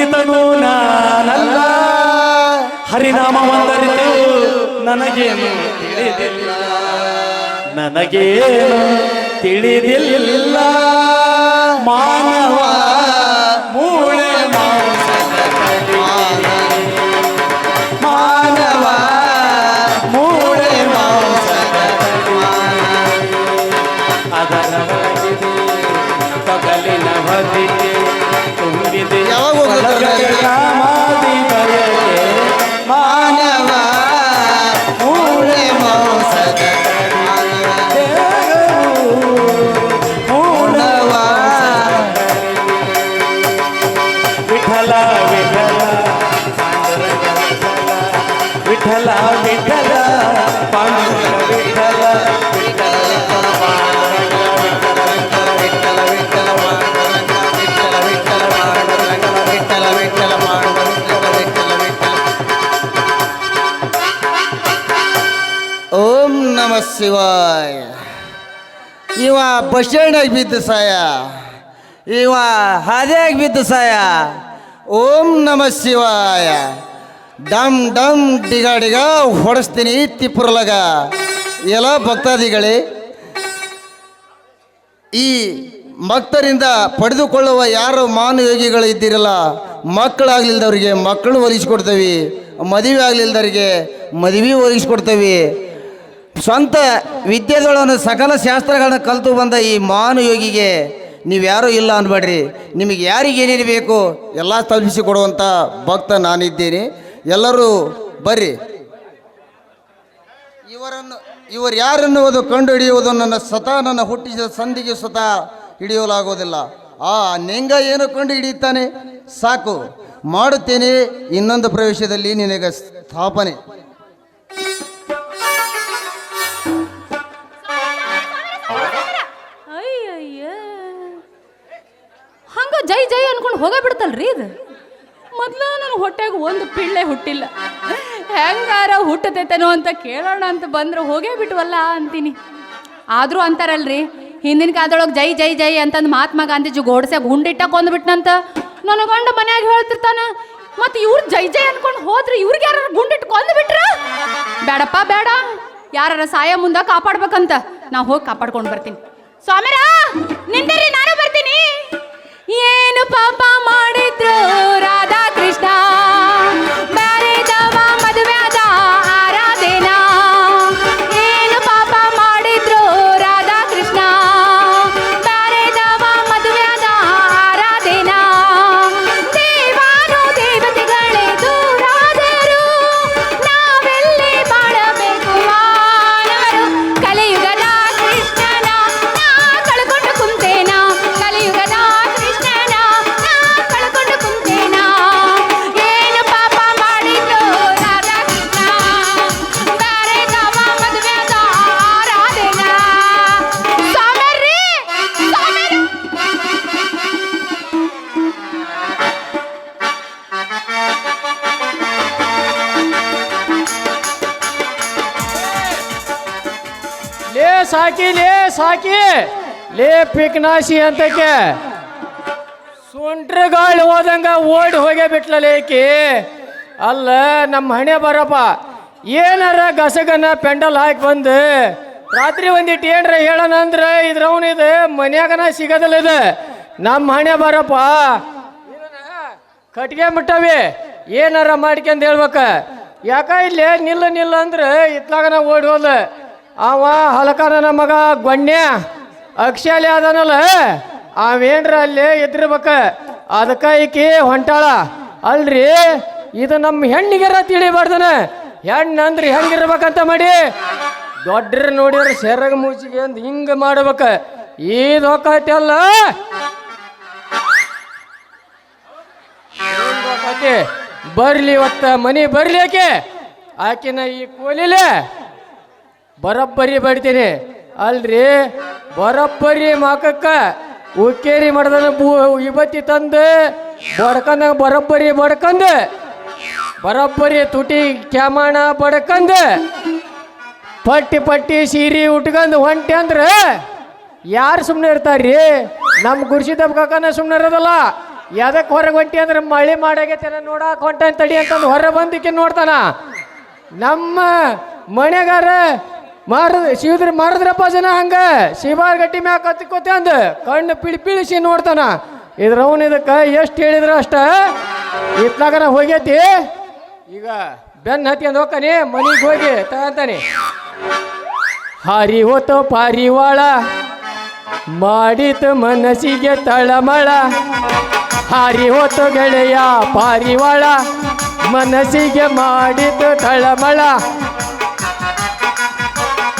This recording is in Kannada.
ಪಂಡಿತನು ನಾನಲ್ಲ ಹರಿನಾಮ ಒಂದರಿತು ನನಗೇನು ತಿಳಿದಿಲ್ಲ ನನಗೇನು ತಿಳಿದಿಲ್ಲ ಮಾನವ ಮೂಳೆ. ಮಾನವ ಮೂಳೆ. ಅದರ ಹೊದಿಕೆ ತುಂಬಿದೆ ಯಾವಾಗ ಹೋಗುತ್ತೆ? ನಮ ಶಿವಾಯ. ಇವ ಬಸ್ಟ್ಯಾಂಡಾಗ ಬಿದ್ದು ಸಾಯ. ಇವ ಹಾದಿಯಾಗ ಬಿದ್ದು ಸಾಯ. ಓಂ ನಮ ಶಿವಾಯ. ಡಮ್ ಡಮ್ ಡಿಗಾಡಿಗ ಡಿಗ ಹೊಡೆಸ್ತೀನಿ ತಿಪ್ಪುರಲಗ. ಎಲ್ಲ ಭಕ್ತಾದಿಗಳೇ, ಈ ಭಕ್ತರಿಂದ ಪಡೆದುಕೊಳ್ಳುವ ಯಾರು ಮಾನಯೋಗಿಗಳು ಇದ್ದಿರಲ್ಲ ಮಕ್ಕಳಾಗ್ಲಿಲ್ದವ್ರಿಗೆ ಮಕ್ಕಳು ಒಲಿಸ್ಕೊಡ್ತೇವೆ ಮದುವೆ ಆಗ್ಲಿಲ್ದವ್ರಿಗೆ ಮದುವೆ ಒಲಿಸ್ಕೊಡ್ತೇವೆ. ಸ್ವಂತ ವಿದ್ಯೆದೊಳನ ಸಕಲ ಶಾಸ್ತ್ರಗಳನ್ನ ಕಲಿತು ಬಂದ ಈ ಮಾನಯೋಗಿಗೆ ನೀವ್ಯಾರೂ ಇಲ್ಲ ಅನ್ಬೇಡ್ರಿ. ನಿಮಗೆ ಯಾರಿಗೆ ಏನೇನು ಬೇಕು ಎಲ್ಲ ತಲುಪಿಸಿ ಕೊಡುವಂಥ ಭಕ್ತ ನಾನಿದ್ದೇನೆ. ಎಲ್ಲರೂ ಬರ್ರಿ. ಇವರನ್ನು, ಇವರು ಯಾರೆನ್ನುವುದು ಕಂಡು ಹಿಡಿಯುವುದು ನನ್ನ ಸ್ವತಃ ನನ್ನ ಹುಟ್ಟಿಸಿದ ಸಂಧಿಗೆ ಸ್ವತಃ ಹಿಡಿಯಲಾಗುವುದಿಲ್ಲ. ಆ ನೆಂಗ ಏನು ಕಂಡು ಹಿಡಿಯುತ್ತಾನೆ ಸಾಕು. ಮಾಡುತ್ತೇನೆ ಇನ್ನೊಂದು ಪ್ರವೇಶದಲ್ಲಿ ನಿನಗೆ ಸ್ಥಾಪನೆ. ಹೋಗೇ ಬಿಡ್ತಲ್ರಿ ಇದು? ಮೊದ್ಲು ನನ್ನ ಹೊಟ್ಟೆಗೆ ಒಂದು ಪಿಳ್ಳೆ ಹುಟ್ಟಿಲ್ಲ. ಹೆಂಗಾರ ಹುಟ್ಟತೈತೇನೋ ಅಂತ ಕೇಳೋಣ ಅಂತ ಬಂದ್ರೆ ಹೋಗೇ ಬಿಟ್ವಲ್ಲ ಅಂತೀನಿ. ಆದ್ರೂ ಅಂತಾರಲ್ರಿ, ಹಿಂದಿನ ಕಾಲದೊಳಗೆ ಜೈ ಜೈ ಜೈ ಅಂತಂದು ಮಹಾತ್ಮ ಗಾಂಧೀಜಿ ಗೋಡ್ಸ್ಯಾಗ ಗುಂಡಿಟ್ಟ ಕೊಂದ್ಬಿಟ್ನಂತ ನನ್ನ ಗಂಡ ಮನ್ಯಾಗ ಹೇಳ್ತಿರ್ತಾನ. ಮತ್ತು ಇವ್ರು ಜೈ ಜೈ ಅನ್ಕೊಂಡು ಹೋದ್ರೆ ಇವ್ರಿಗೆ ಯಾರು ಗುಂಡಿಟ್ಟು ಕೊಂದು ಬಿಟ್ರ ಬೇಡಪ್ಪ, ಬೇಡ. ಯಾರ ಸಾಯ ಮುಂದೆ ಕಾಪಾಡ್ಬೇಕಂತ ನಾ ಹೋಗಿ ಕಾಪಾಡ್ಕೊಂಡು ಬರ್ತೀನಿ. ಸ್ವಾಮಿರಾ ಪಾಪ ಮಾಡಿದ್ರು. ಸಾಕಿ, ಲೇ ಸಾಕಿ. ಲೇ ಪಿಕ್ನಾಶಿ ಅಂತಕ್ಕೆ. ಸುಂಟ್ರ ಗಾಳಿ ಹೋದಂಗ ಓಡಿ ಹೋಗೇ ಬಿಟ್ಲ ಏಕಿ ಅಲ್ಲ ನಮ್ಮ ಹಣೆ ಬರಪ್ಪ. ಏನಾರ ಗಸಗನ ಪೆಂಡಲ್ ಹಾಕಿ ಬಂದು ರಾತ್ರಿ ಒಂದಿಟ್ಟು ಏನ್ರ ಹೇಳೋಣ ಅಂದ್ರೆ ಇದ್ರವ್ನ ಇದು ಮನ್ಯಾಗನ ಸಿಗೋದಿಲ್ಲ ಇದು. ನಮ್ಮ ಹಣೆ ಬರಪ್ಪ. ಕಟ್ಗೆ ಮುಟ್ಟವಿ. ಏನಾರ ಮಾಡ್ಕೊಂಡ್ ಹೇಳ್ಬೇಕ. ಯಾಕ ಇಲ್ಲಿ ನಿಲ್ಲ ನಿಲ್ಲ ಅಂದ್ರೆ ಇತ್ಲಾಗನ ಓಡಿ ಹೋದ ಅವ ಹಲಕನ ಮಗ ಗೊಣ್ಯ, ಅಕ್ಷಾಲಿ ಅದನಲ್ಲ ಅವೇನ್ರ ಅಲ್ಲಿ ಎದ್ರಬೇಕ ಅದಕ್ಕ ಈಕಿ ಹೊಂಟಾಳ. ಅಲ್ರಿ, ಇದು ನಮ್ಮ ಹೆಣ್ಣಿಗೆರ ತಿಳಿಬಾರ್ದನ. ಹೆಣ್ಣು ಅಂದ್ರೆ ಹೆಂಗಿರ್ಬೇಕಂತ ಮಾಡಿ. ದೊಡ್ಡ್ರ ನೋಡಿದ್ರೆ ಸೆರಗ ಮೂಚಿಗೆ ಅಂತ ಹಿಂಗ ಮಾಡ್ಬೇಕ. ಇದು ಹೊಕ್ಕೈತಲ್ಲ ಆಕೆ ಬರ್ಲಿ ಒತ್ತ ಮನಿ ಬರ್ಲಿ ಆಕೆ. ಆಕಿನ ಈ ಕೋಲಿಲೆ ಬರಬ್ಬರಿ ಬಡಿತೀನಿ. ಅಲ್ರಿ? ಬರಬ್ಬರಿ ಮಾಕಕ್ಕ ಉಕ್ಕೇರಿ ಮಾಡ್ದನ ಬೂ ಇವತ್ತಿ ತಂದು ಬಡ್ಕಂದ, ಬರಬ್ಬರಿ ಬಡ್ಕಂದು. ಬರಬ್ಬರಿ ತುಟಿ ಕ್ಯಾಮಣ ಬಡ್ಕಂದು. ಪಟ್ಟಿ ಪಟ್ಟಿ ಸೀರೆ ಉಟ್ಕಂದು ಹೊಂಟೆ ಅಂದ್ರೆ ಯಾರು ಸುಮ್ಮನೆ ಇರ್ತಾರ್ರಿ? ನಮ್ಮ ಗುರ್ಸಿ ದಬ್ಕನ ಸುಮ್ಮನೆ ಇರೋದಲ್ಲ. ಯಾವ್ದಕ್ಕೆ ಹೊರಗೆ ಹೊಂಟಿ ಅಂದ್ರೆ ಮಳೆ ಮಾಡಾಗೈತೆ ನೋಡಕ್ಕೆ ಹೊಂಟ ತಡಿ ಅಂತಂದು ಹೊರ ಬಂದಿಕ್ಕೆ ನೋಡ್ತಾನ. ನಮ್ಮ ಮನೆಗಾರ ಮಾರದ ಶಿವದ್ರ ಮಾರದ್ರಪ್ಪ ಜನ ಹಂಗ. ಶಿವಾರ್ ಗಟ್ಟಿ ಮ್ಯಾಗ ಕತ್ತಿಕೋತೆ ಅಂದ. ಕಣ್ಣು ಪಿಳಿ ಪಿಳಿಸಿ ನೋಡ್ತಾನ. ಇದ್ರ ಅವನು ಇದಕ್ಕೆ ಎಷ್ಟು ಹೇಳಿದ್ರ ಅಷ್ಟ? ಇತ್ಲಾಗನ ಹೋಗೈತಿ? ಈಗ ಬೆನ್ನ ಹತ್ಕೊಂಡು ಹೋಗ್ತಾನೆ, ಮನೆಗೆ ಹೋಗಿ ತಗಂತಾನೆ. ಹಾರಿ ಹೋತು ಪಾರಿವಾಳ ಮಾಡಿತ ಮನಸ್ಸಿಗೆ ತಳಮಳ. ಹಾರಿ ಹೋತು ಗೆಳೆಯ ಪಾರಿವಾಳ, ಮನಸ್ಸಿಗೆ ಮಾಡಿತು ತಳಮಳ.